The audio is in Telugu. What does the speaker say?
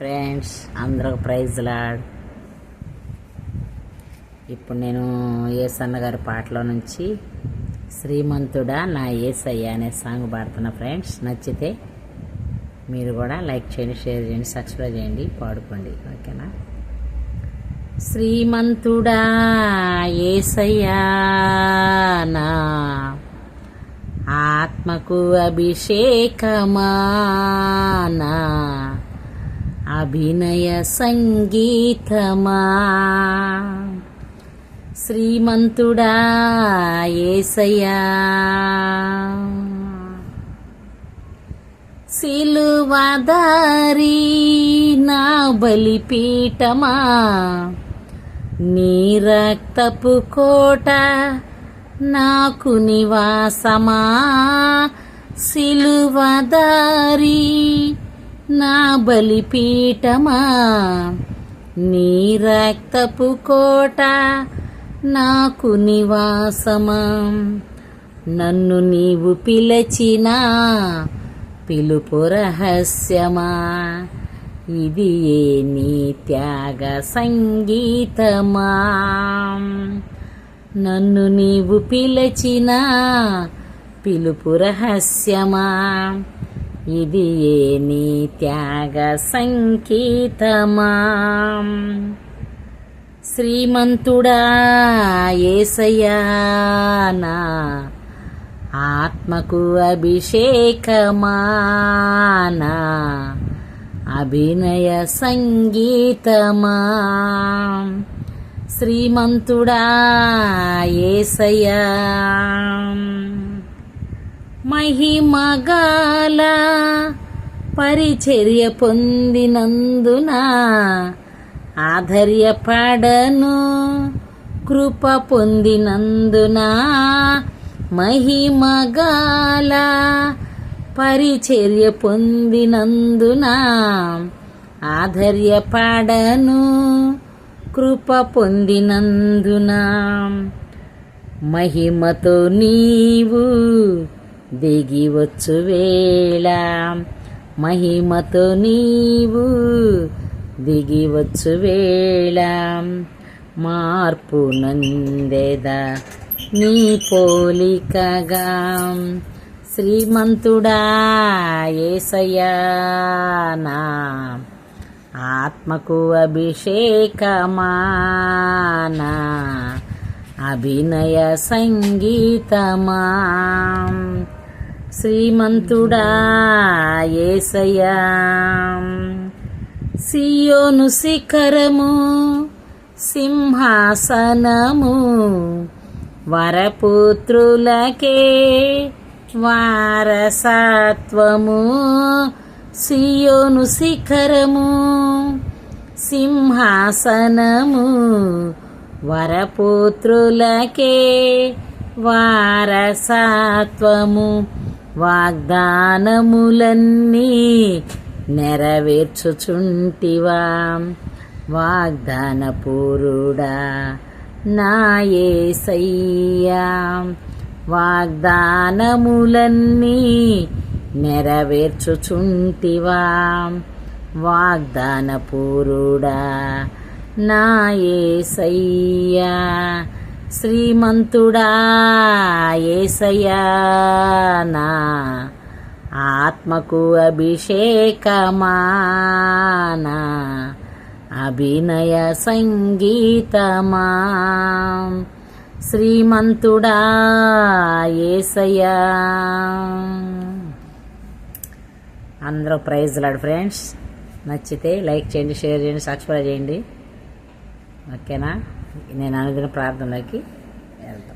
ఫ్రెండ్స్ అందరూ ప్రైజ్ లాడ్. ఇప్పుడు నేను ఏసన్న గారి పాటలో నుంచి శ్రీమంతుడా నా ఏసయ్య అనే సాంగ్ పాడుతున్నా ఫ్రెండ్స్ నచ్చితే మీరు కూడా లైక్ చేయండి షేర్ చేయండి సబ్స్క్రైబ్ చేయండి పాడుకోండి. ఓకేనా? శ్రీమంతుడా ఏసయ్యా నా ఆత్మకు అభిషేకమానా అభినయ సంగీతమా? శ్రీమంతుడా ఏసయా సిలువదారి నా బలిపీఠమా? నీ రక్తపు కోట నాకు నివాసమా? సిలువదారి నా బలిపీఠమా? నీ రక్తపు కోట నాకు నివాసమా? నన్ను నీవు పిలచినా పిలుపు రహస్యమా? ఇది ఏ నీ త్యాగ సంగీతమా? నన్ను నీవు పిలచినా పిలుపు రహస్యమా? ఇది ఏ నీ త్యాగ సంకేతమా? శ్రీమంతుడా ఏసయ్యా నా ఆత్మకు అభిషేకమానా అభినయ సంగీతమా? శ్రీమంతుడా ఏసయ్యా. మహిమగాల పరిచర్య పొందినందున ఆధర్యపడను కృప పొందినందున మహిమగాల పరిచర్య పొందినందున ఆధర్యపడను కృప పొందినందున మహిమతో నీవు దిగివచ్చు వేళ మహిమతో నీవు దిగివచ్చు వేళ మార్పు నందెద నీ పోలికగా శ్రీమంతుడా ఏసయ్యా నా ఆత్మకు అభిషేకమానా అభినయ సంగీతమా. శ్రీమంతుడా ఏసయ్యా. సియోను శిఖరము సింహాసనము వరపుత్రులకే వారసత్వము. సియోను శిఖరము సింహాసనము వరపుత్రులకే వారసత్వము. వాగ్దానములన్నీ నెరవేర్చుచుంటివా? వాగ్దాన పూరుడా నాయసయ్యా వాగ్దానములన్నీ నెరవేర్చుచుంటివా? వాగ్దాన పూరుడా నాయసయ్యా శ్రీమంతుడా ఏసయ్యా నా ఆత్మకు అభిషేకమానా అభినయ సంగీతమా. శ్రీమంతుడా ఏసయ్యా. అందరూ ప్రైజ్ లాడు ఫ్రెండ్స్. నచ్చితే లైక్ చేయండి షేర్ చేయండి సబ్స్క్రైబ్ చేయండి. ఓకేనా? నేను అనుదిన ప్రార్థనలోకి వెళ్తాం